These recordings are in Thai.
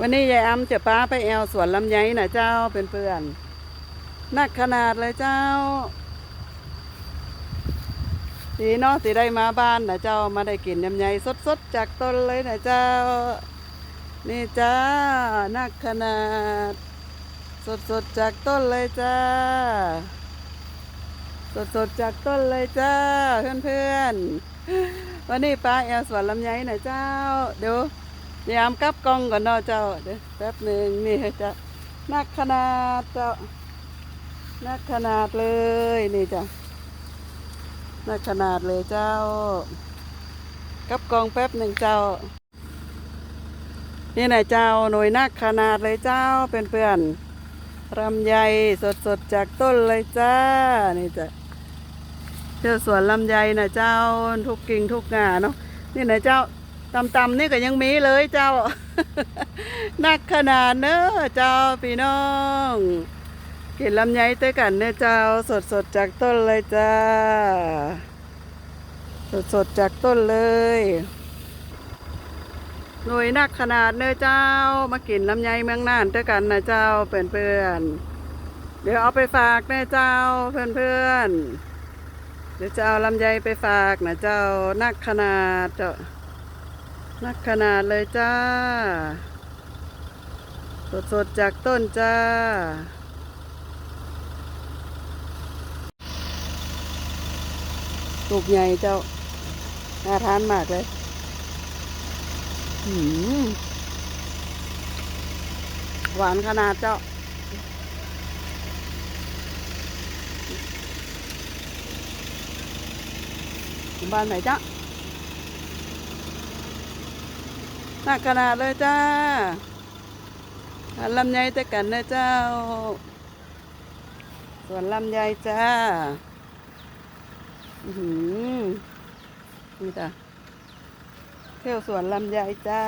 วันนี้ยายอ้ำจะป้าไปแอวสวนลำไยนะเจ้าเป็นเพื่อนนักขนาดเลยเจ้าดีเนาะสิได้มาบ้านนะเจ้ามาได้กินลำไยสดๆจากต้นเลยนะเจ้า นี่จ้านักขนาด สดๆจากต้นเลยจ้า สดๆจากต้นเลยจ้าเพื่อนๆวันนี้ป้าแอลสวนลำไยหน่อยเจ้าเดี๋ยว ยามกลับกล้องก่อนเนาะเจ้าเดี๋ยวแป๊บหนึ่งนี่จ้ะนักขนาดเจ้านักขนาดเลยนี่จ้ะนักขนาดเลยเจ้า กับกองแป๊บหนึ่งเจ้า นี่นะเจ้าหน่วยนักขนาดเลยเจ้าเป็นเพื่อนๆลำไยสดๆจากต้นเลยจ้านี่จ้ะเจ้าสวนลำไยนะเจ้าทุกกิ่งทุกงาเนาะนี่นะเจ้า ตำๆนี่ก็ยังมีเลยเจ้า นักขนาดเนอะเจ้าพี่น้องกินลำไยด้วยกันเนอะเจ้าสดๆจากต้นเลยจ้า สดๆจากต้นเลยหน่วยนักขนาดเนอะเจ้า มากินลำไยเมืองน่านด้วยกันนะเจ้าเพื่อนเพื่อนๆเดี๋ยวเอาไปฝากนะเจ้าเพื่อนเพื่อนๆเดี๋ยวจะเอาลำไยไปฝากนะเจ้านักขนาดเจ้า นักขนาดเลยจ้า สดๆจากต้นจ้า ลูกใหญ่เจ้า น่าทานมากเลยหืมหวานขนาดเจ้าบ้านไหนจ๊ะ หนักขนาดเลยจ้าหาลำไยแต่กันนะเจ้า ส่วนลำไยจ้า อือหือนี่จ้ะเที่ยวสวนลำไยจ้า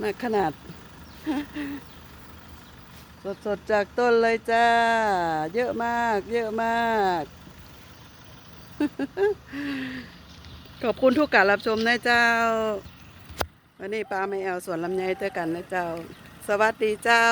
หนักขนาด สดๆจากต้นเลยจ้า เยอะมาก เยอะมาก ขอบคุณทุกการรับชมนะเจ้า วันนี้ป้าไม่เอาสวนลำไยเจอกันนะเจ้า สวัสดีเจ้า